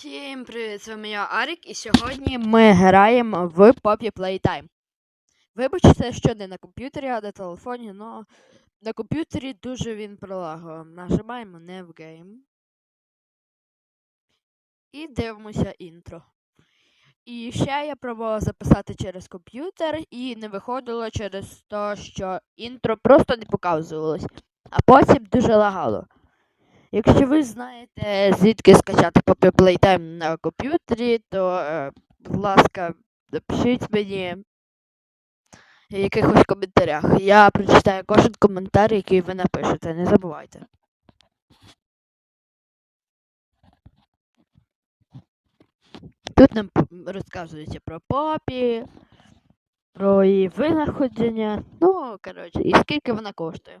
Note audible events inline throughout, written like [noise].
Всім привіт, з вами я Арік, і сьогодні ми граємо в Poppy Playtime. Вибачте, що не на комп'ютері, а на телефоні, але на комп'ютері дуже він пролагав. Нажимаємо не в гейм. І дивимося інтро. І ще я пробувала записати через комп'ютер і не виходило через те, що інтро просто не показувалось, а потім дуже лагало. Якщо ви знаєте, звідки скачати Playtime на комп'ютері, то, е, будь ласка, напишіть мені в якихось коментарях. Я прочитаю кожен коментар, який ви напишете, не забувайте. Тут нам розказується про Попі, про її винаходження. Ну, коротше, і скільки вона коштує.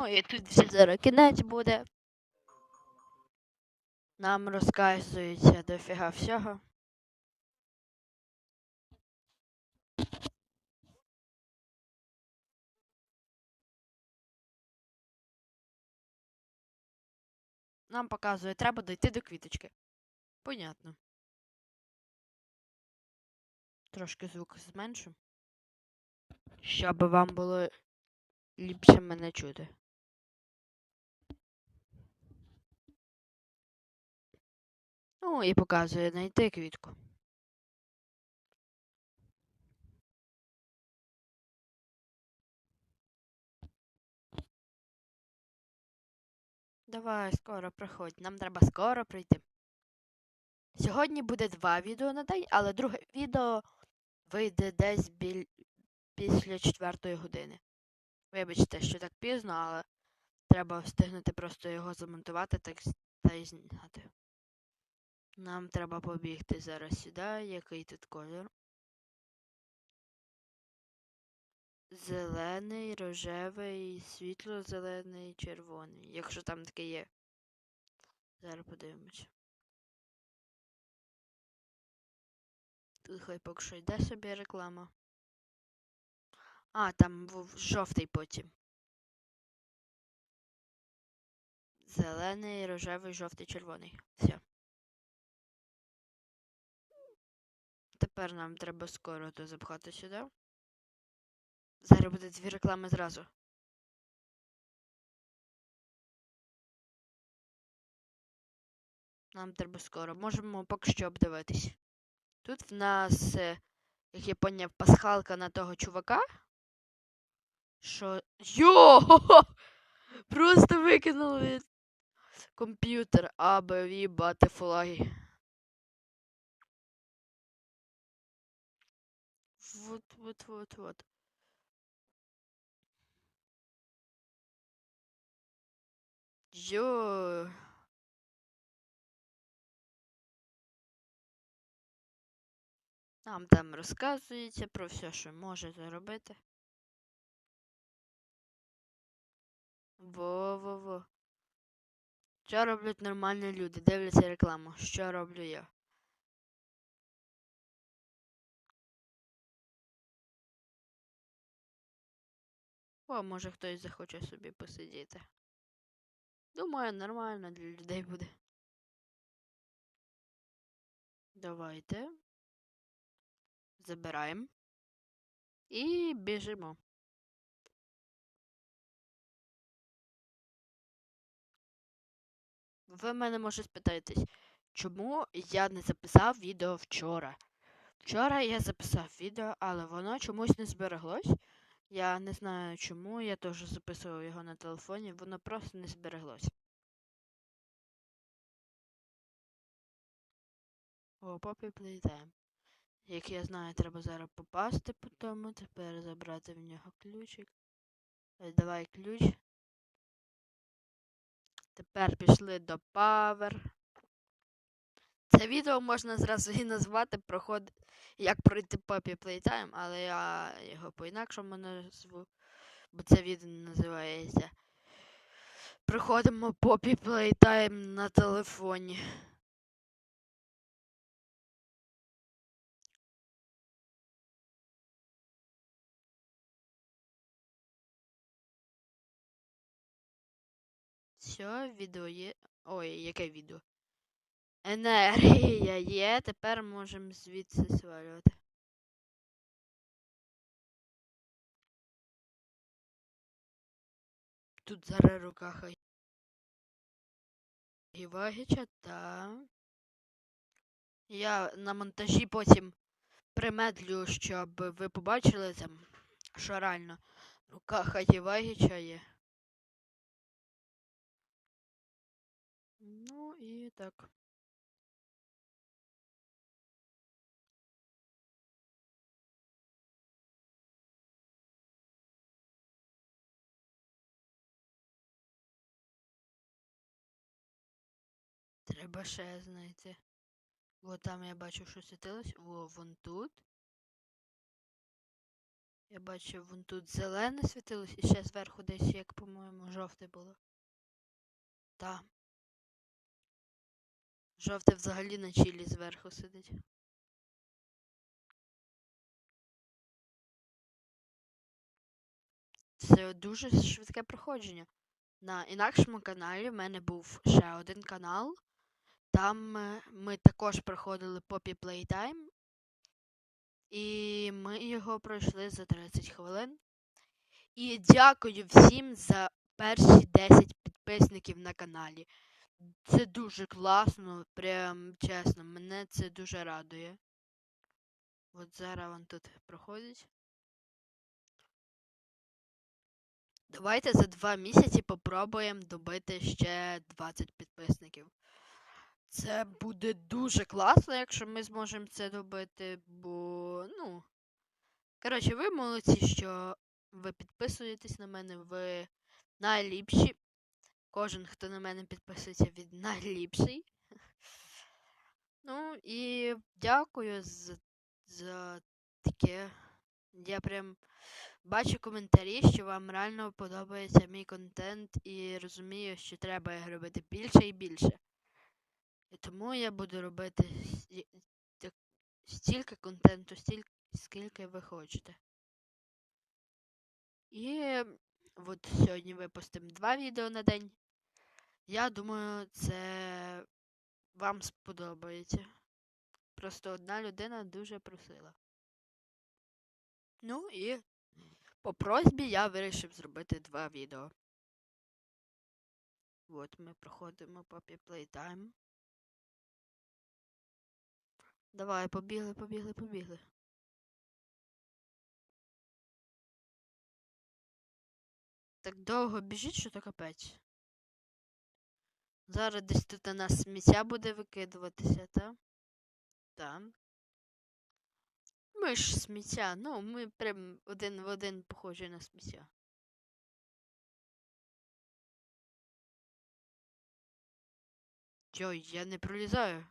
Ну і тут вже зараз кінець буде. Нам розказується дофіга всього. Нам показує, треба дойти до квіточки. Понятно. Трошки звук зменшу. Щоб вам було ліпше мене чути. Ну і показує знайти квітку. Давай, скоро приходь. Нам треба скоро прийти. Сьогодні буде два відео на день, але друге відео вийде десь біль... після четвертої години. Вибачте, що так пізно, але треба встигнути просто його замонтувати так, та й зняти. Нам треба побігти зараз сюди. Який тут кольор? Зелений, рожевий, світло-зелений, червоний. Якщо там таке є. Зараз подивимось. Тут хай поки що йде собі реклама. А, там жовтий потім. Зелений, рожевий, жовтий, червоний. Все. Тепер нам треба скоро то запхати сюди. Зараз буде дві реклами зразу. Нам треба скоро. Можемо поки що обдивитись. Тут в нас, е, як я поняв, пасхалка на того чувака. Що. Йо! Просто викинули комп'ютер аби бати флаги. Вот, вот, вот. Йо. Нам там розказується про все, що можете робити. Во-во-во. Що роблять нормальні люди? Дивляться рекламу. Що роблю я? О, може хтось захоче собі посидіти. Думаю, нормально для людей буде. Давайте. Забираємо. І біжимо. Ви мене може спитаєтесь, чому я не записав відео вчора? Вчора я записав відео, але воно чомусь не збереглось. Я не знаю чому, я теж записував його на телефоні, воно просто не збереглось. О, Poppy Playtime. Як я знаю, треба зараз попасти по тому, тепер забрати в нього ключик. Е, Давай ключ. Тепер пішли до Power. Це відео можна зразу і назвати проход... як пройти Poppy Playtime, але я його по-інакшому назву, бо це відео називається Проходимо Poppy Playtime на телефоні. Все, відео є. Ой, яке відео? Енергія є, тепер можемо звідси свалювати. Тут зараз рука хай. Гівагіча, та. Я на монтажі потім примедлю, щоб ви побачили там, що реально рука Хагівагіча є. Ну і так. Треба ще знайти. О, там я бачу, що світилось. О, вон тут. Я бачу, вон тут зелене світилось і ще зверху десь, як, по-моєму, жовте було. Та. Жовте взагалі на чилі зверху сидить. Це дуже швидке проходження. На інакшому каналі в мене був ще один канал. Там е, ми також проходили Poppy Playtime. І ми його пройшли за 30 хвилин. І дякую всім за перші 10 підписників на каналі. Це дуже класно, прям чесно, мене це дуже радує. От зараз він тут проходить. Давайте за два місяці попробуємо добити ще 20 підписників. Це буде дуже класно, якщо ми зможемо це добити, бо, ну. Коротше, ви молодці, що ви підписуєтесь на мене, ви найліпші. Кожен, хто на мене підписується, він найліпший. Ну і дякую за, за таке. Я прям бачу коментарі, що вам реально подобається мій контент і розумію, що треба робити більше і більше. І тому я буду робити стільки контенту, стільки, скільки ви хочете. І от сьогодні випустимо два відео на день. Я думаю, це вам сподобається. Просто одна людина дуже просила. Ну і по просьбі я вирішив зробити два відео. От ми проходимо Poppy Playtime. Давай, побігли, побігли, побігли. Так довго біжить, що то капець. Зараз десь тут у нас сміття буде викидуватися, та? Там. Ми ж сміття, ну, ми прям один в один похожі на сміття. Йой, я не пролізаю.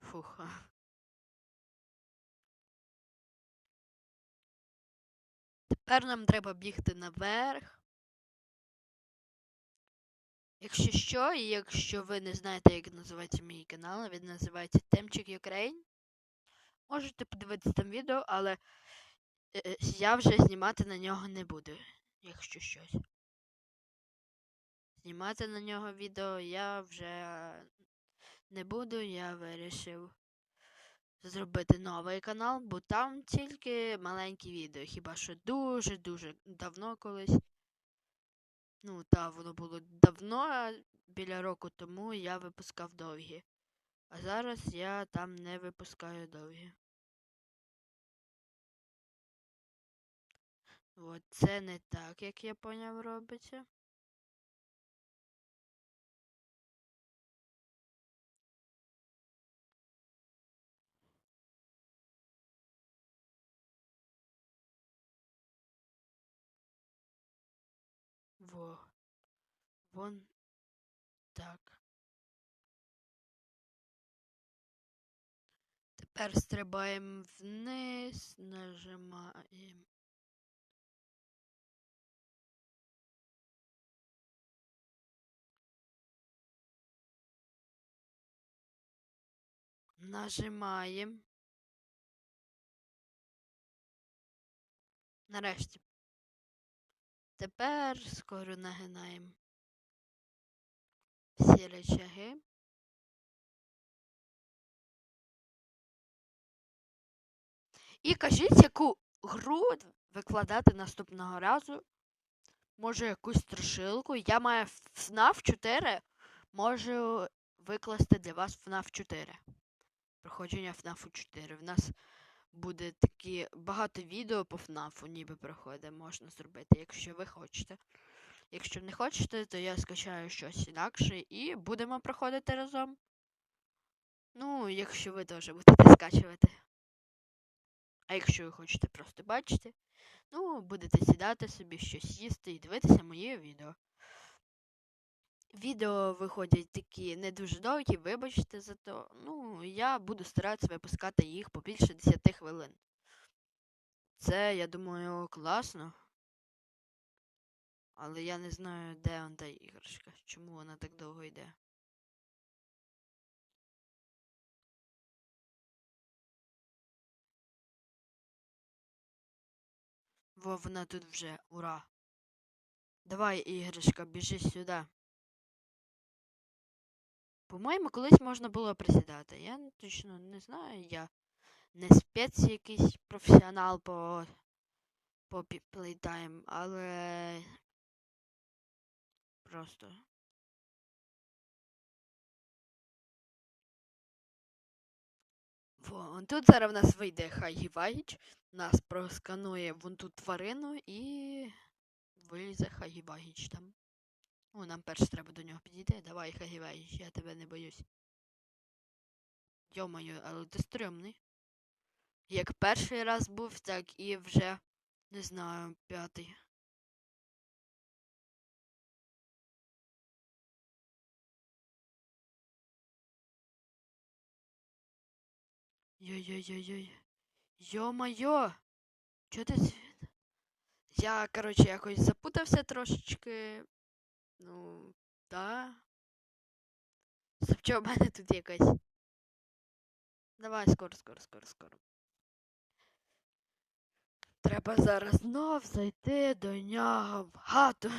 Фух. Тепер нам треба бігти наверх. Якщо що, і якщо ви не знаєте, як називається мій канал, він називається Темчик Ukraine. Можете подивитися там відео, але е, я вже знімати на нього не буду, якщо щось. Знімати на нього відео я вже не буду, я вирішив зробити новий канал, бо там тільки маленькі відео, хіба що дуже-дуже давно колись. Ну, та, воно було давно, а біля року тому я випускав довгі. А зараз я там не випускаю довгі. От це не так, як я поняв, робиться. Во. Вон так. Тепер стрибаємо вниз, нажимаємо. Нажимаємо. Нарешті. Тепер скоро нагинаємо всі речаги. І кажіть, яку гру викладати наступного разу. Може, якусь страшилку. Я маю FNAF 4. Можу викласти для вас FNAF 4. Проходження FNAF 4. В нас буде такі багато відео по FNAF, ніби проходить, можна зробити, якщо ви хочете. Якщо не хочете, то я скачаю щось інакше і будемо проходити разом. Ну, якщо ви теж будете скачувати. А якщо ви хочете просто бачити, ну, будете сідати собі щось їсти і дивитися моє відео. Відео виходять такі не дуже довгі, вибачте за то. Ну, я буду старатися випускати їх по більше 10 хвилин. Це, я думаю, класно. Але я не знаю, де он та іграшка. Чому вона так довго йде. Во, вона тут вже, ура. Давай, іграшка, біжи сюди. По-моєму, колись можна було присідати. Я точно не знаю, я не спец якийсь професіонал по по плейтайм, але просто. Во, он тут зараз в нас вийде Хагівагіч, нас просканує вон ту тварину і вилізе Хагівагіч там. О, нам перше треба до нього підійти. Давай, Хагівагіч, я тебе не боюсь. Йо-моє, але ти стрьомний. Як перший раз був, так і вже, не знаю, п'ятий. Йой-йой-йой-йой. Йо-моє! Чо ти? Я, коротше, якось запутався трошечки. Ну, да. Собчо, в мене тут якась. Давай, скоро, скоро, скоро, скоро. Треба зараз знов зайти до нього в хату.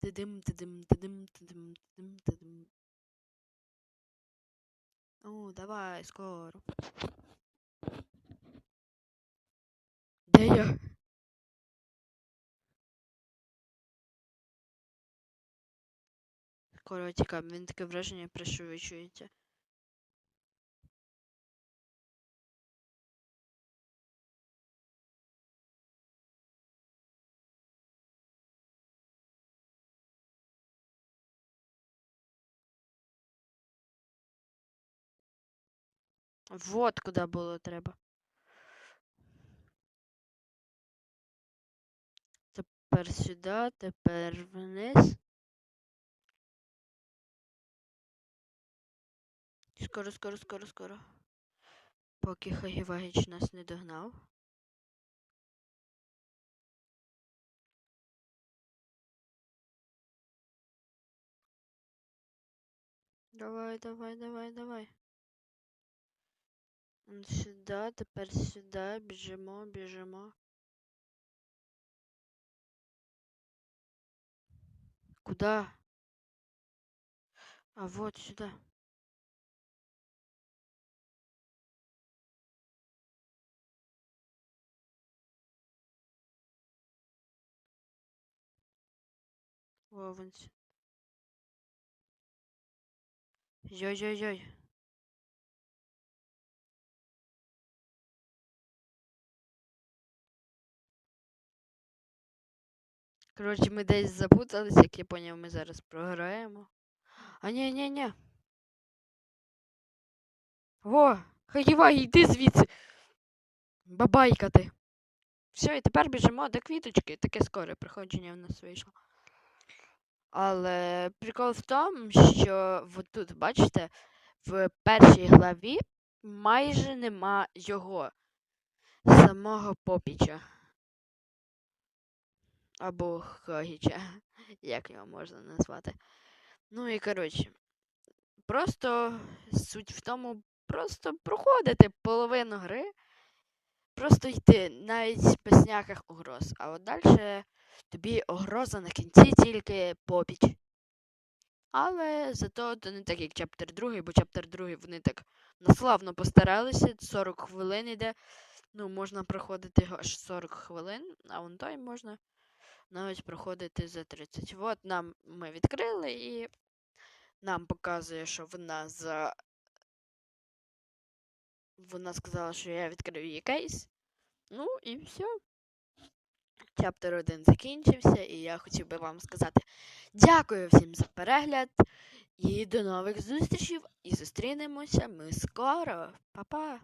Тидим, тидим, тидим, тидим, тидим, тидим. Ну, давай, скоро. Де я? Скоро тікав, він таке враження пришвидшується. Вот куди було треба. Тепер сюди, тепер вниз. Скоро, скоро, скоро, скоро. Поки Хагівагіч нас не догнав. Давай, давай, давай, давай. М, Сюди, тепер сюди, біжимо, біжимо. Куда? А вот сюда. О, вон сю- Йой-йой-йой. Коротше, ми десь запутались, як я поняв, ми зараз програємо. А ні, ні, ні. Во, Хагівай, йди звідси. Бабайка ти. Все, і тепер біжимо до квіточки. Таке скоре приходження в нас вийшло. Але прикол в тому, що от тут, бачите, в першій главі майже нема його самого попіча. Або Хагіча, [laughs] як його можна назвати. Ну і коротше, просто суть в тому, просто проходити половину гри, просто йти навіть без ніяких угроз. А от далі тобі угроза на кінці тільки попіч. Але зато то не так, як чаптер 2, бо чаптер 2 вони так наславно постаралися, 40 хвилин іде. Ну, можна проходити його аж 40 хвилин, а вон той можна навіть проходити за 30. От нам ми відкрили і нам показує, що вона за. Вона сказала, що я відкрив її кейс. Ну і все. Чаптер 1 закінчився, і я хотів би вам сказати дякую всім за перегляд і до нових зустрічей. І зустрінемося ми скоро. Па-па!